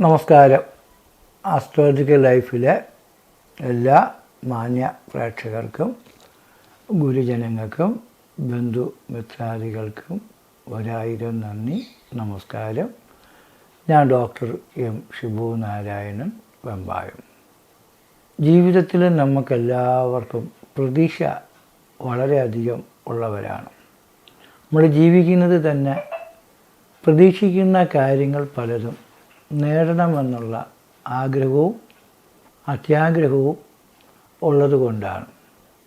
നമസ്കാരം. ആസ്ട്രോളജിക്കൽ ലൈഫിലെ എല്ലാ മാന്യ പ്രേക്ഷകർക്കും ഗുരുജനങ്ങൾക്കും ബന്ധു മിത്രാദികൾക്കും ഒരായിരം നന്ദി നമസ്കാരം. ഞാൻ ഡോക്ടർ എം ഷിബു നാരായണൻ വെമ്പായം. ജീവിതത്തിൽ നമുക്കെല്ലാവർക്കും പ്രതീക്ഷ വളരെയധികം ഉള്ളവരാണ്. നമ്മൾ ജീവിക്കുന്നത് തന്നെ പ്രതീക്ഷിക്കുന്ന കാര്യങ്ങൾ പലതും നേടണമെന്നുള്ള ആഗ്രഹവും അത്യാഗ്രഹവും ഉള്ളതുകൊണ്ടാണ്.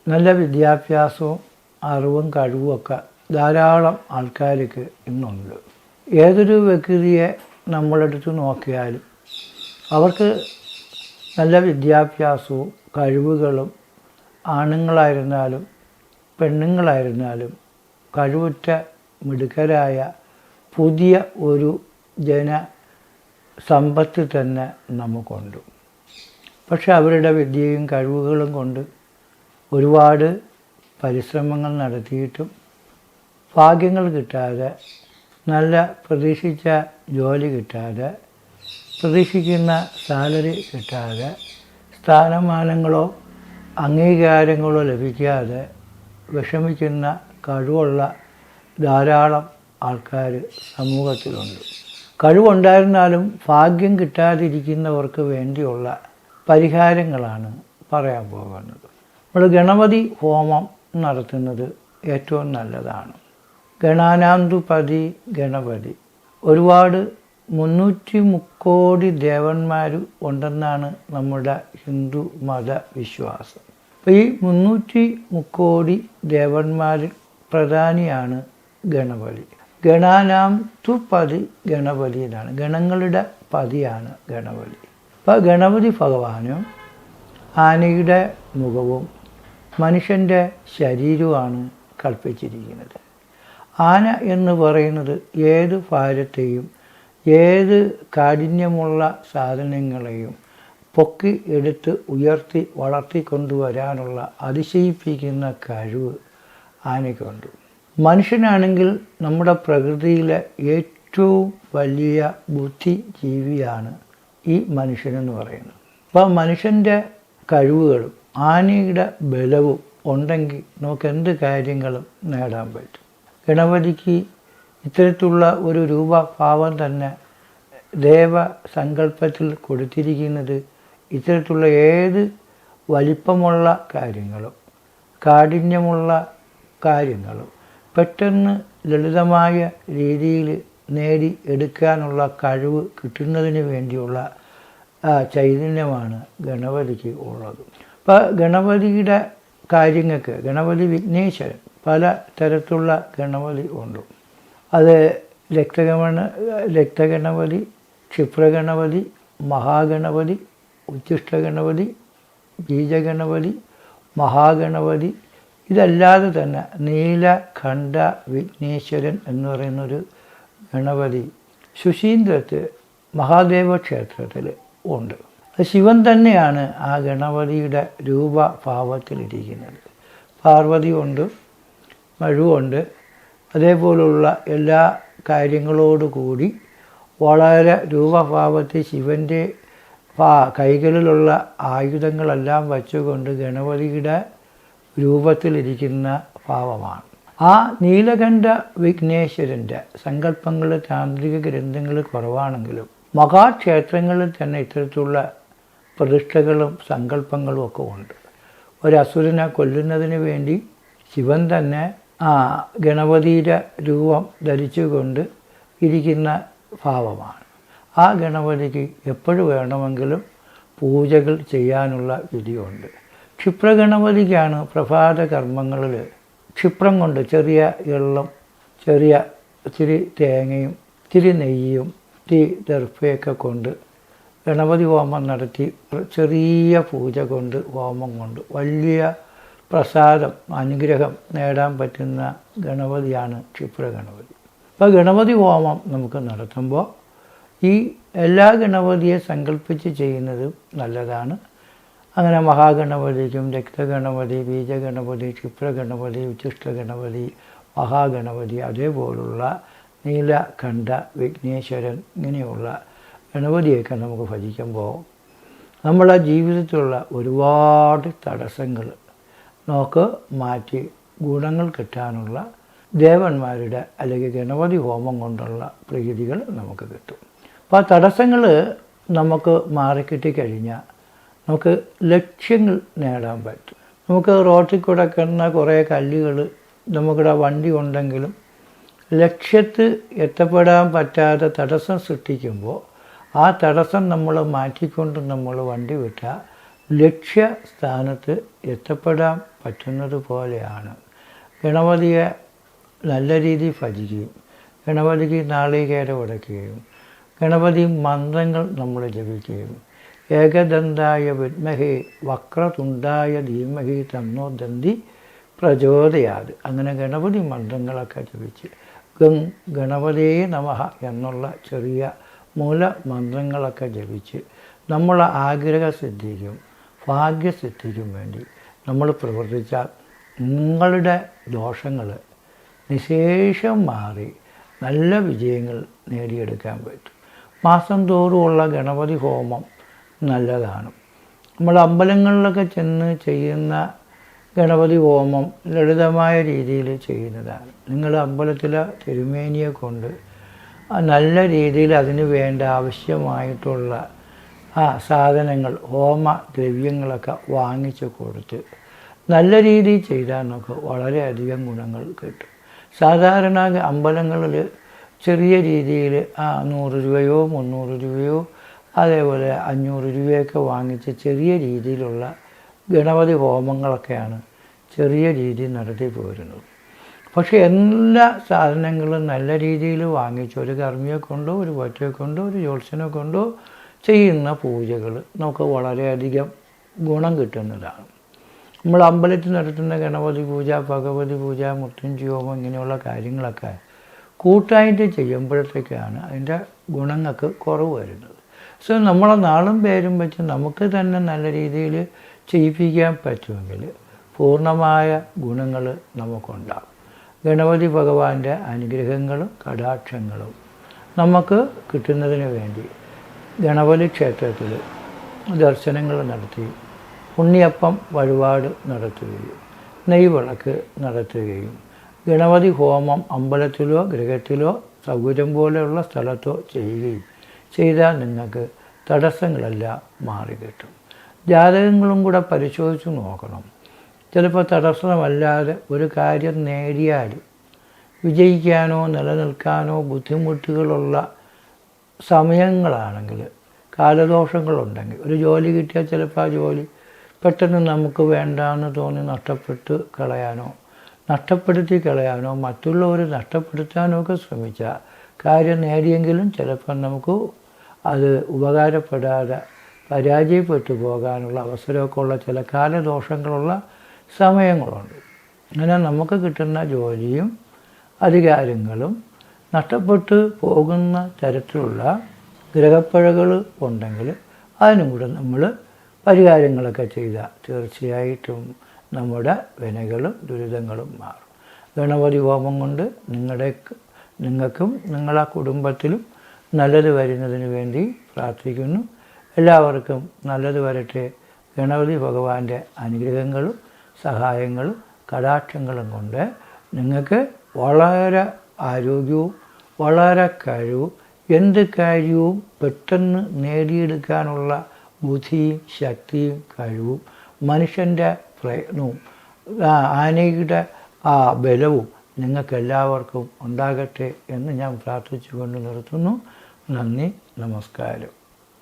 നല്ല വിദ്യാഭ്യാസവും അറിവും കഴിവുമൊക്കെ ധാരാളം ആൾക്കാർക്ക് ഇന്നുണ്ട്. ഏതൊരു വ്യക്തിയെ നമ്മളെടുത്ത് നോക്കിയാലും അവർക്ക് നല്ല വിദ്യാഭ്യാസവും കഴിവുകളും ആണുങ്ങളായിരുന്നാലും പെണ്ണുങ്ങളായിരുന്നാലും കഴിവുറ്റ മിടുക്കരായ പുതിയ ഒരു ജന സമ്പത്ത് തന്നെ നമുക്കുണ്ട്. പക്ഷെ അവരുടെ വിദ്യയും കഴിവുകളും കൊണ്ട് ഒരുപാട് പരിശ്രമങ്ങൾ നടത്തിയിട്ടും ഭാഗ്യങ്ങൾ കിട്ടാതെ നല്ല പ്രതീക്ഷിച്ച ജോലി കിട്ടാതെ പ്രതീക്ഷിക്കുന്ന സാലറി കിട്ടാതെ സ്ഥാനമാനങ്ങളോ അംഗീകാരങ്ങളോ ലഭിക്കാതെ വിഷമിക്കുന്ന കഴിവുള്ള ധാരാളം ആൾക്കാർ സമൂഹത്തിലുണ്ട്. കഴിവുണ്ടായിരുന്നാലും ഭാഗ്യം കിട്ടാതിരിക്കുന്നവർക്ക് വേണ്ടിയുള്ള പരിഹാരങ്ങളാണ് പറയാൻ പോകുന്നത്. നമ്മൾ ഗണപതി ഹോമം നടത്തുന്നത് ഏറ്റവും നല്ലതാണ്. ഗണാനാന്തുപതി ഗണപതി. ഒരുപാട് മുന്നൂറ്റി മുക്കോടി ദേവന്മാർ ഉണ്ടെന്നാണ് നമ്മുടെ ഹിന്ദു മത വിശ്വാസം അപ്പോൾ ഈ മുന്നൂറ്റി മുക്കോടി ദേവന്മാരിൽ പ്രധാനിയാണ് ഗണപതി. ഗണാനാം തു പതി ഗണപതി എന്നാണ്. ഗണങ്ങളുടെ പതിയാണ് ഗണപതി. അപ്പോൾ ഗണപതി ഭഗവാനും ആനയുടെ മുഖവും മനുഷ്യന്റെ ശരീരവുമാണ് കൽപ്പിച്ചിരിക്കുന്നത്. ആന എന്ന് പറയുന്നത് ഏത് ഭാരത്തെയും ഏത് കാഠിന്യമുള്ള സാധനങ്ങളെയും പൊക്കി എടുത്ത് ഉയർത്തി കൊണ്ടുവരാനുള്ള അതിശയിപ്പിക്കുന്ന കഴിവ് ആനയ്ക്കുണ്ട്. മനുഷ്യനാണെങ്കിൽ നമ്മുടെ പ്രകൃതിയിലെ ഏറ്റവും വലിയ ബുദ്ധിജീവിയാണ് ഈ മനുഷ്യനെന്ന് പറയുന്നത്. അപ്പോൾ മനുഷ്യന്റെ കഴിവുകളും ആനയുടെ ബലവും ഉണ്ടെങ്കിൽ നമുക്ക് എന്ത് കാര്യങ്ങളും നേടാൻ പറ്റും? ഗണപതിക്ക് ഇത്തരത്തിലുള്ള ഒരു രൂപഭാവം തന്നെ ദേവ ദേവസങ്കല്പത്തിൽ കൊടുത്തിരിക്കുന്നത് ഇത്തരത്തിലുള്ള ഏത് വലിപ്പമുള്ള കാര്യങ്ങളും കാഠിന്യമുള്ള കാര്യങ്ങളും പെട്ടെന്ന് ലളിതമായ രീതിയിൽ നേടി എടുക്കാനുള്ള കഴിവ് കിട്ടുന്നതിന് വേണ്ടിയുള്ള ചൈതന്യമാണ് ഗണപതിക്ക് ഉള്ളത്. അപ്പോൾ ഗണപതിയുടെ കാര്യങ്ങൾക്ക് ഗണപതി വിഘ്നേശ്വരൻ പല തരത്തിലുള്ള ഗണപതി ഉണ്ട്. അത് രക്തഗമന രക്തഗണപതി ക്ഷിപ്രഗണപതി മഹാഗണപതി ഉച്ഛിഷ്ടഗണപതി ബീജഗണപതി മഹാഗണപതി ഇതല്ലാതെ തന്നെ നീലഖണ്ഡ വിഘ്നേശ്വരൻ എന്ന് പറയുന്നൊരു ഗണപതി സുശീന്ദ്രത്ത് മഹാദേവ ക്ഷേത്രത്തിൽ ഉണ്ട് ശിവൻ തന്നെയാണ് ആ ഗണപതിയുടെ രൂപഭാവത്തിലിരിക്കുന്നത്. പാർവതി ഉണ്ട് മഴുവുണ്ട് അതേപോലുള്ള എല്ലാ കാര്യങ്ങളോടുകൂടി വളരെ രൂപഭാവത്തിൽ ശിവന്റെ കൈകളിലുള്ള ആയുധങ്ങളെല്ലാം വച്ചുകൊണ്ട് ഗണപതിയുടെ രൂപത്തിലിരിക്കുന്ന ഭാവമാണ്. ആ നീലകണ്ഠ വിഘ്നേശ്വരന്റെ സങ്കല്പങ്ങൾ താന്ത്രിക ഗ്രന്ഥങ്ങൾ കുറവാണെങ്കിലും മഹാക്ഷേത്രങ്ങളിൽ തന്നെ ഇത്തരത്തിലുള്ള പ്രതിഷ്ഠകളും സങ്കല്പങ്ങളും ഒക്കെ ഉണ്ട്. ഒരു അസുരനെ കൊല്ലുന്നതിന് വേണ്ടി ശിവൻ തന്നെ ആ ഗണപതിയുടെ രൂപം ധരിച്ചുകൊണ്ട് ഇരിക്കുന്ന ഭാവമാണ്. ആ ഗണപതിക്ക് എപ്പോഴും വേണമെങ്കിലും പൂജകൾ ചെയ്യാനുള്ള വിധിയുണ്ട്. ക്ഷിപ്രഗണപതിക്കാണ് പ്രഭാത കർമ്മങ്ങളിൽ ക്ഷിപ്രം കൊണ്ട് ചെറിയ എള്ളും ചെറിയ ഇത്തിരി തേങ്ങയും ഇത്തിരി നെയ്യും തീ ദർഭയൊക്കെ കൊണ്ട് ഗണപതി ഹോമം നടത്തി ചെറിയ പൂജ കൊണ്ട് ഹോമം കൊണ്ട് വലിയ പ്രസാദം അനുഗ്രഹം നേടാൻ പറ്റുന്ന ഗണപതിയാണ് ക്ഷിപ്രഗണപതി. അപ്പോൾ ഗണപതി ഹോമം നമുക്ക് നടത്തുമ്പോൾ ഈ എല്ലാ ഗണപതിയെ സങ്കല്പിച്ച് ചെയ്യുന്നതും നല്ലതാണ്. അങ്ങനെ മഹാഗണപതിക്കും രക്തഗണപതി ബീജഗണപതി ക്ഷിപ്രഗണപതി ഉച്ഛിഷ്ടഗണപതി മഹാഗണപതി അതേപോലുള്ള നീലകണ്ഠ വിഘ്നേശ്വരൻ ഇങ്ങനെയുള്ള ഗണപതിയൊക്കെ നമുക്ക് ഭജിക്കുമ്പോൾ നമ്മളെ ജീവിതത്തിലുള്ള ഒരുപാട് തടസ്സങ്ങൾ നമുക്ക് മാറ്റി ഗുണങ്ങൾ കിട്ടാനുള്ള ദേവന്മാരുടെ അല്ലെങ്കിൽ ഗണപതി ഹോമം കൊണ്ടുള്ള പ്രീതികൾ നമുക്ക് കിട്ടും. അപ്പോൾ ആ തടസ്സങ്ങൾ നമുക്ക് മാറിക്കിട്ടിക്കഴിഞ്ഞാൽ നമുക്ക് ലക്ഷ്യങ്ങൾ നേടാൻ പറ്റും. നമുക്ക് റോട്ടിൽ കൂടെ കിടന്ന കുറേ കല്ലുകൾ നമുക്കിവിടെ വണ്ടി ഉണ്ടെങ്കിലും ലക്ഷ്യത്ത് എത്തപ്പെടാൻ പറ്റാതെ തടസ്സം സൃഷ്ടിക്കുമ്പോൾ ആ തടസ്സം നമ്മൾ മാറ്റിക്കൊണ്ട് നമ്മൾ വണ്ടി വിട്ടാൽ ലക്ഷ്യസ്ഥാനത്ത് എത്തപ്പെടാൻ പറ്റുന്നത് പോലെയാണ്. ഗണപതിയെ നല്ല രീതിയിൽ ഭജിക്കുകയും ഗണപതിക്ക് നാളികേരം ഉടയ്ക്കുകയും ഗണപതി മന്ത്രങ്ങൾ നമ്മൾ ജപിക്കുകയും ഏകദന്തായ വിദ്മഹേ വക്രതുണ്ടായ ധീമഹി തന്നോ ദന്തി പ്രചോദയാത്. അങ്ങനെ ഗണപതി മന്ത്രങ്ങളൊക്കെ ജപിച്ച് ഗം ഗണപതേ നമഃ എന്നുള്ള ചെറിയ മൂല മന്ത്രങ്ങളൊക്കെ ജപിച്ച് നമ്മളെ ആഗ്രഹസിദ്ധിക്കും ഭാഗ്യസിദ്ധിക്കും വേണ്ടി നമ്മൾ പ്രവർത്തിച്ചാൽ നിങ്ങളുടെ ദോഷങ്ങൾ നിശേഷം മാറി നല്ല വിജയങ്ങൾ നേടിയെടുക്കാൻ പറ്റും. മാസം തോറുമുള്ള ഗണപതി ഹോമം നല്ലതാണ്. നമ്മൾ അമ്പലങ്ങളിലൊക്കെ ചെന്ന് ചെയ്യുന്ന ഗണപതി ഹോമം ലളിതമായ രീതിയിൽ ചെയ്യുന്നതാണ്. നിങ്ങൾ അമ്പലത്തിലെ തിരുമേനിയെ കൊണ്ട് നല്ല രീതിയിൽ അതിന് വേണ്ട ആവശ്യമായിട്ടുള്ള ആ സാധനങ്ങൾ ഹോമ ദ്രവ്യങ്ങളൊക്കെ വാങ്ങിച്ചു കൊടുത്ത് നല്ല രീതിയിൽ ചെയ്താൽ നമുക്ക് വളരെയധികം ഗുണങ്ങൾ കിട്ടും. സാധാരണ അമ്പലങ്ങളിൽ ചെറിയ രീതിയിൽ ആ നൂറ് രൂപയോ മുന്നൂറ് രൂപയോ അതേപോലെ അഞ്ഞൂറ് രൂപയൊക്കെ വാങ്ങിച്ച് ചെറിയ രീതിയിലുള്ള ഗണപതി ഹോമങ്ങളൊക്കെയാണ് ചെറിയ രീതിയിൽ നടത്തി പോരുന്നത്. പക്ഷേ എല്ലാ സാധനങ്ങളും നല്ല രീതിയിൽ വാങ്ങിച്ച് ഒരു കർമ്മിയെ കൊണ്ടോ ഒരു പറ്റയെ കൊണ്ടോ ഒരു ജോത്സ്യനെ കൊണ്ടോ ചെയ്യുന്ന പൂജകൾ നമുക്ക് വളരെയധികം ഗുണം കിട്ടുന്നതാണ്. നമ്മൾ അമ്പലത്തിൽ നടത്തുന്ന ഗണപതി പൂജ ഭഗവതി പൂജ ഹോമം ഇങ്ങനെയുള്ള കാര്യങ്ങളൊക്കെ കൂട്ടായിട്ട് ചെയ്യുമ്പോഴത്തേക്കാണ് അതിന്റെ ഗുണങ്ങൾക്ക് കുറവ് വരുന്നത്. സോ നമ്മളെ നാളും പേരും വെച്ച് നമുക്ക് തന്നെ നല്ല രീതിയിൽ ചെയ്യിപ്പിക്കാൻ പറ്റുമെങ്കിൽ പൂർണമായ ഗുണങ്ങൾ നമുക്കുണ്ടാകും. ഗണപതി ഭഗവാന്റെ അനുഗ്രഹങ്ങളും കടാക്ഷങ്ങളും നമുക്ക് കിട്ടുന്നതിന് വേണ്ടി ഗണപതി ക്ഷേത്രത്തിൽ ദർശനങ്ങൾ നടത്തി ഉണ്ണിയപ്പം വഴിപാട് നടത്തുകയും നെയ്വിളക്ക് നടത്തുകയും ഗണപതി ഹോമം അമ്പലത്തിലോ ഗൃഹത്തിലോ സൗകര്യം പോലെയുള്ള സ്ഥലത്തോ ചെയ്യുകയും ചെയ്താൽ നിങ്ങൾക്ക് തടസ്സങ്ങളെല്ലാം മാറി കിട്ടും. ജാതകങ്ങളും കൂടെ പരിശോധിച്ച് നോക്കണം. ചിലപ്പോൾ തടസ്സമല്ലാതെ ഒരു കാര്യം നേടിയാൽ വിജയിക്കാനോ നിലനിൽക്കാനോ ബുദ്ധിമുട്ടുകളുള്ള സമയങ്ങളാണെങ്കിൽ കാലദോഷങ്ങളുണ്ടെങ്കിൽ ഒരു ജോലി കിട്ടിയാൽ ചിലപ്പോൾ ആ ജോലി പെട്ടെന്ന് നമുക്ക് വേണ്ടാന്ന് തോന്നി നഷ്ടപ്പെട്ട് കളയാനോ നഷ്ടപ്പെടുത്തി കളയാനോ മറ്റുള്ളവർ നഷ്ടപ്പെടുത്താനോ ഒക്കെ ശ്രമിച്ചാൽ കാര്യം നേടിയെങ്കിലും ചിലപ്പോൾ നമുക്ക് അത് ഉപകാരപ്പെടാതെ പരാജയപ്പെട്ടു പോകാനുള്ള അവസരമൊക്കെ ഉള്ള ചില കാലദോഷങ്ങളുള്ള സമയങ്ങളുണ്ട്. അങ്ങനെ നമുക്ക് കിട്ടുന്ന ജോലിയും അധികാരങ്ങളും നഷ്ടപ്പെട്ടു പോകുന്ന തരത്തിലുള്ള ഗ്രഹപ്പഴകൾ ഉണ്ടെങ്കിൽ അതിനും കൂടെ നമ്മൾ പരിഹാരങ്ങളൊക്കെ ചെയ്താൽ തീർച്ചയായിട്ടും നമ്മുടെ വിനകളും ദുരിതങ്ങളും മാറും. ഗണപതി ഹോമം കൊണ്ട് നിങ്ങളുടെ നിങ്ങൾക്കും നിങ്ങളുടെ കുടുംബത്തിലും നല്ലത് വരുന്നതിന് വേണ്ടി പ്രാർത്ഥിക്കുന്നു. എല്ലാവർക്കും നല്ലത് വരട്ടെ. ഗണപതി ഭഗവാന്റെ അനുഗ്രഹങ്ങളും സഹായങ്ങളും കടാക്ഷങ്ങളും കൊണ്ട് നിങ്ങൾക്ക് വളരെ ആരോഗ്യവും വളരെ കഴിവും എന്ത് കാര്യവും പെട്ടെന്ന് നേടിയെടുക്കാനുള്ള ബുദ്ധിയും ശക്തിയും കഴിവും മനുഷ്യന്റെ പ്രയത്നവും ആനയുടെ ആ ബലവും നിങ്ങൾക്കെല്ലാവർക്കും ഉണ്ടാകട്ടെ എന്ന് ഞാൻ പ്രാർത്ഥിച്ചുകൊണ്ട് നിർത്തുന്നു. നന്ദി നമസ്കാരം.